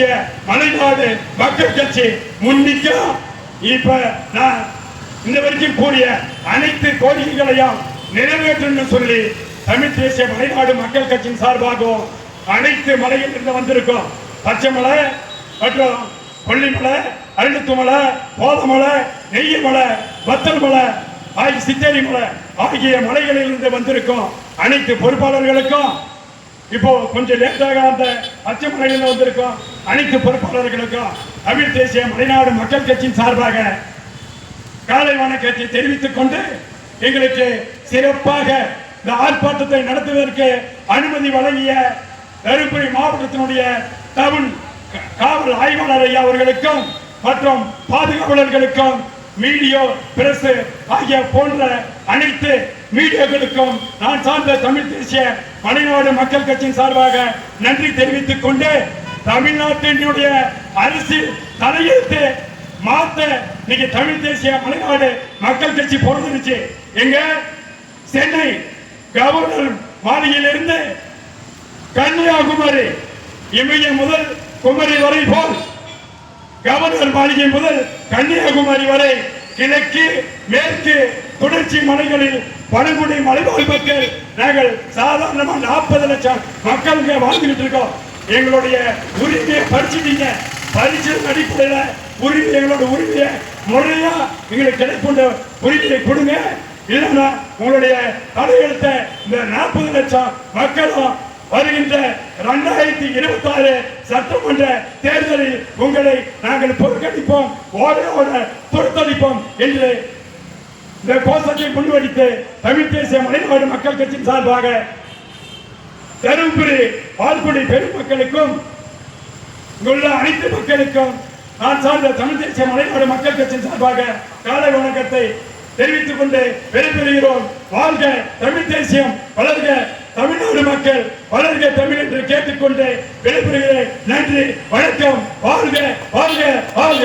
கட்சிய மலைநாடு மக்கள் கட்சி முன்னிக்கும் இப்ப நான் இந்த வரைக்கும் கூறிய அனைத்து கோரிக்கைகளையும் நிறைவேற்றணும்னு சொல்லி தமிழ் தேசிய மலைநாடு மக்கள் கட்சியின் சார்பாகவும் அனைத்து மலையில் இருந்து வந்திருக்கோம் பச்சைமலை மற்றும் கொல்லிமலை அருணத்துமலை போதமலை நெய்யமலை வத்தல் மலை ஆகிய சித்தேரி மலை ஆகிய மலைகளில் இருந்து வந்திருக்கோம் அனைத்து பொறுப்பாளர்களுக்கும் இப்போ கொஞ்சம் லேட்டாக அந்த அச்சமலையில் வந்திருக்கோம் அனைத்து பொறுப்பாளர்களுக்கும் தமிழ் தேசிய மலைநாடு மக்கள் கட்சியின் சார்பாக காலை வணக்கத்தை தெரிவித்துக் கொண்டு எங்களுக்கு சிறப்பாக இந்த ஆர்ப்பாட்டத்தை நடத்துவதற்கு அனுமதி வழங்கிய தருமபுரி மாவட்டத்தினுடைய தமிழ் க- காவல் ஆய்வாளர் ஐயா அவர்களுக்கும் மற்றும் பாதுகாவலர்களுக்கும் மீடியோ பிரஸ் ஆகிய போன்ற அனைத்து மீடியாக்களுக்கும் நான் சார்ந்த தமிழ் தேசிய மலைநாடு மக்கள் கட்சியின் சார்பாக நன்றி தெரிவித்துக் கொண்டு தமிழ்நாட்டினுடைய அரசியல் தலையெழுத்து மாத்த இன்னைக்கு தமிழ் தேசிய மலைநாடு மக்கள் கட்சி பிறந்துருச்சு எங்க? சென்னை. கவர்னர் மாளிகையிலிருந்து கன்னியாகுமரி. இமய முதல் குமரி வரை போல் கவர்னர் மாளிகை முதல் கன்னியாகுமரி வரை கிழக்கு மேற்கு தொடர்ச்சி மலைகளில் பழங்குடி மலைவாழ் மக்கள் நாங்கள் சாதாரணமாக நாற்பது லட்சம் மக்கள் வாழ்ந்துகிட்டு இருக்கோம். எங்களுடைய உரிமையை பறிச்சுட்டீங்க பரிசு அடிப்படையில் உரிமை எங்களோட உரிமையை முறையா எங்களுக்கு கிடைக்கின்ற உரிமையை கொடுங்க. இல்லைன்னா உங்களுடைய தலையெழுத்த இந்த நாற்பது லட்சம் மக்களும் வருகின்ற இரண்டாயிரத்தி இருபத்தி ஆறு சட்டமன்ற தேர்தலில் உங்களை நாங்கள் புறக்கணிப்போம் ஓட ஓட துரத்தளிப்போம் என்று இந்த கோஷத்தை முன்வைத்து தமிழ் தேசிய மலைநாடு மக்கள் கட்சியின் சார்பாக தருமபுரி பால்குடி பெருமக்களுக்கும் இங்குள்ள அனைத்து மக்களுக்கும் நான் சார்ந்த தமிழ் தேசிய மலைநாடு மக்கள் கட்சியின் சார்பாக காலை வணக்கத்தை தெரிவித்துக் கொண்டு விடைபெறுகிறோம். வாழ்க தமிழ் தேசியம் வளர்க தமிழ்நாடு மக்கள் வளர்க தமிழ் என்று கேட்டுக்கொண்டு விடைபெறுகிறேன். நன்றி வணக்கம் வாழ்க வாழ்க வாழ்க.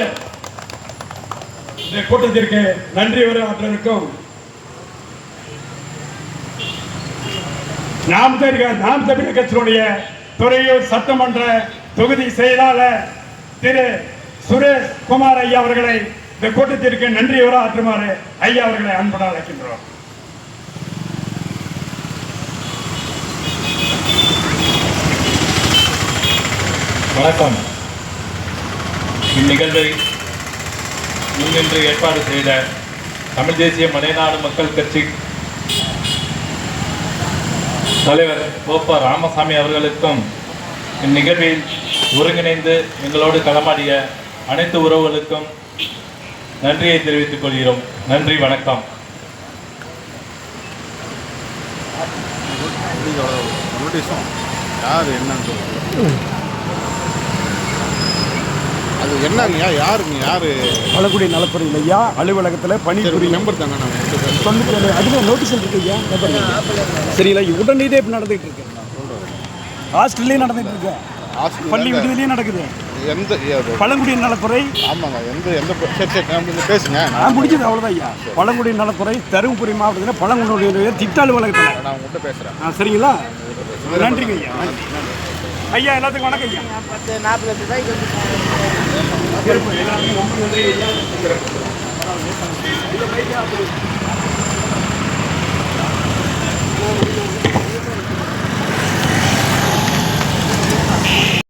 இந்த கூட்டத்திற்கு நன்றி உரையாற்றலுக்கும் நாம் தருக நாம் தமிழர் கட்சியினுடைய துறையூர் சட்டமன்ற தொகுதி செயலாளர் திரு சுரேஷ் குமார் ஐயா அவர்களை இந்த கூட்டத்திற்கு நன்றி ஆற்றுமாறு ஐயா அவர்களை அன்புடன் அழைக்கின்றோம். வணக்கம். இந்நிகழ்வை முன்னின்று ஏற்பாடு செய்த தமிழ் தேசிய மலைநாடு மக்கள் கட்சி தலைவர் கோப்பா ராமசாமி அவர்களுக்கும் இந்நிகழ்வில் ஒருங்கிணைந்து எங்களோடு களமாடிய அனைத்து உறவுகளுக்கும் நன்றியை தெரிவித்துக் கொள்கிறோம். நன்றி வணக்கம். யார் என்னன்னு அது என்னங்கய்யா? யாருங்க? யாரு? பழங்குடி நலத்துறையில் ஐயா அலுவலகத்தில் சரி பணிபுரியும் நம்பர் தாங்க நான். தொண்ணூற்றி ஏழு அதுவே நோட்டீஸ் இருக்கு ஐயா சரிங்களா உடனடியே இப்போ நடந்துகிட்டு இருக்கு. ஹாஸ்டல்லையும் நடந்துகிட்டு இருக்கு. பள்ளி விடுதலையும் நடக்குது. எந்த ஏ- பழங்குடி நலத்துறை. ஆமாங்க எந்த எந்த சரி சரி பேசுங்க. நான் முடிச்சது அவ்வளோதான் ஐயா. பழங்குடி நலத்துறை தருமபுரி மாவட்டத்தில் பழங்குடியினுடைய திட்ட அலுவலகத்தில். நான் உங்கள்கிட்ட பேசுகிறேன் ஆ சரிங்களா? நன்றிங்க ஐயா. ஐயா எல்லாத்துக்கும் வணக்கம் ஐயா. பத்து நாற்பது ரூபாய்க்கு எல்லாருக்கும் ரொம்ப நன்றி ஐயா